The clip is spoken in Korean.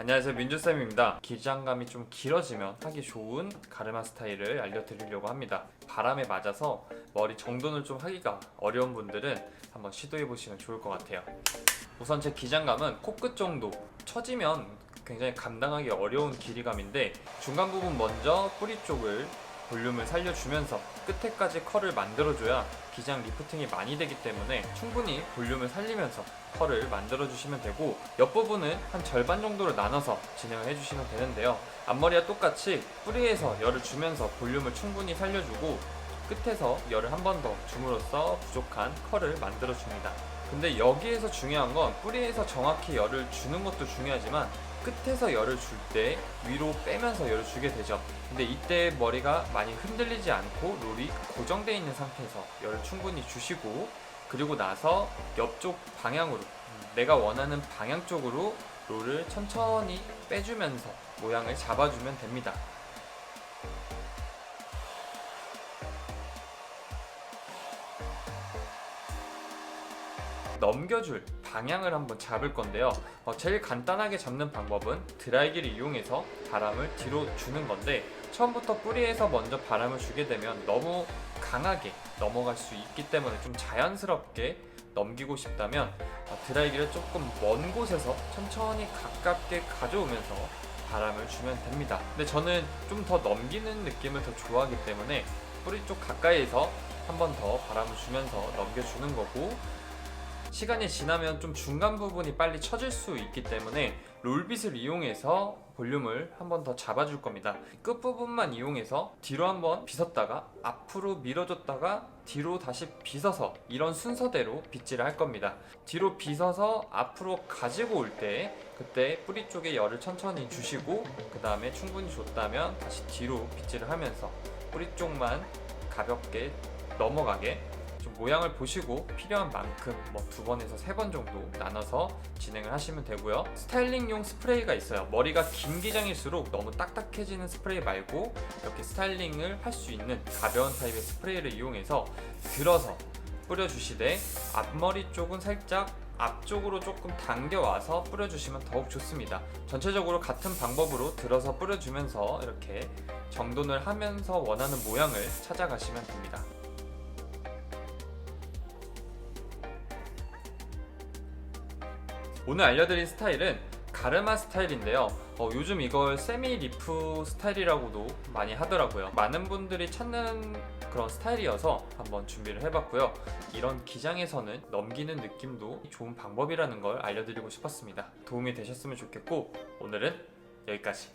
안녕하세요 민주쌤입니다. 기장감이 좀 길어지면 하기 좋은 가르마 스타일을 알려드리려고 합니다. 바람에 맞아서 머리 정돈을 좀 하기가 어려운 분들은 한번 시도해보시면 좋을 것 같아요. 우선 제 기장감은 코끝 정도. 처지면 굉장히 감당하기 어려운 길이감인데 중간 부분 먼저 뿌리 쪽을 볼륨을 살려주면서 끝에까지 컬을 만들어줘야 기장 리프팅이 많이 되기 때문에 충분히 볼륨을 살리면서 컬을 만들어주시면 되고 옆부분은 한 절반 정도로 나눠서 진행을 해주시면 되는데요. 앞머리와 똑같이 뿌리에서 열을 주면서 볼륨을 충분히 살려주고 끝에서 열을 한 번 더 줌으로써 부족한 컬을 만들어줍니다 근데 여기에서 중요한 건 뿌리에서 정확히 열을 주는 것도 중요하지만 끝에서 열을 줄 때 위로 빼면서 열을 주게 되죠. 근데 이때 머리가 많이 흔들리지 않고 롤이 고정되어 있는 상태에서 열을 충분히 주시고 그리고 나서 옆쪽 방향으로 음, 내가 원하는 방향 쪽으로 롤을 천천히 빼주면서 모양을 잡아주면 됩니다. 넘겨줄 방향을 한번 잡을 건데요. 어, 제일 간단하게 잡는 방법은 드라이기를 이용해서 바람을 뒤로 주는 건데 처음부터 뿌리에서 먼저 바람을 주게 되면 너무 강하게 넘어갈 수 있기 때문에 좀 자연스럽게 넘기고 싶다면 어, 드라이기를 조금 먼 곳에서 천천히 가깝게 가져오면서 바람을 주면 됩니다. 근데 저는 좀 더 넘기는 느낌을 더 좋아하기 때문에 뿌리 쪽 가까이에서 한 번 더 바람을 주면서 넘겨주는 거고 시간이 지나면 좀 중간 부분이 빨리 처질 수 있기 때문에 롤빗을 이용해서 볼륨을 한 번 더 잡아줄 겁니다. 끝부분만 이용해서 뒤로 한번 빗었다가 앞으로 밀어줬다가 뒤로 다시 빗어서 이런 순서대로 빗질을 할 겁니다. 뒤로 빗어서 앞으로 가지고 올 때 그때 뿌리 쪽에 열을 천천히 주시고 그 다음에 충분히 줬다면 다시 뒤로 빗질을 하면서 뿌리 쪽만 가볍게 넘어가게 좀 모양을 보시고 필요한 만큼 뭐 두 번에서 세 번 정도 나눠서 진행을 하시면 되고요. 스타일링용 스프레이가 있어요. 머리가 긴 기장일수록 너무 딱딱해지는 스프레이 말고 이렇게 스타일링을 할 수 있는 가벼운 타입의 스프레이를 이용해서 들어서 뿌려주시되 앞머리 쪽은 살짝 앞쪽으로 조금 당겨와서 뿌려주시면 더욱 좋습니다. 전체적으로 같은 방법으로 들어서 뿌려주면서 이렇게 정돈을 하면서 원하는 모양을 찾아가시면 됩니다. 오늘 알려드린 스타일은 가르마 스타일인데요. 어, 요즘 이걸 세미 리프 스타일이라고도 많이 하더라고요. 많은 분들이 찾는 그런 스타일이어서 한번 준비를 해봤고요. 이런 기장에서는 넘기는 느낌도 좋은 방법이라는 걸 알려드리고 싶었습니다. 도움이 되셨으면 좋겠고 오늘은 여기까지.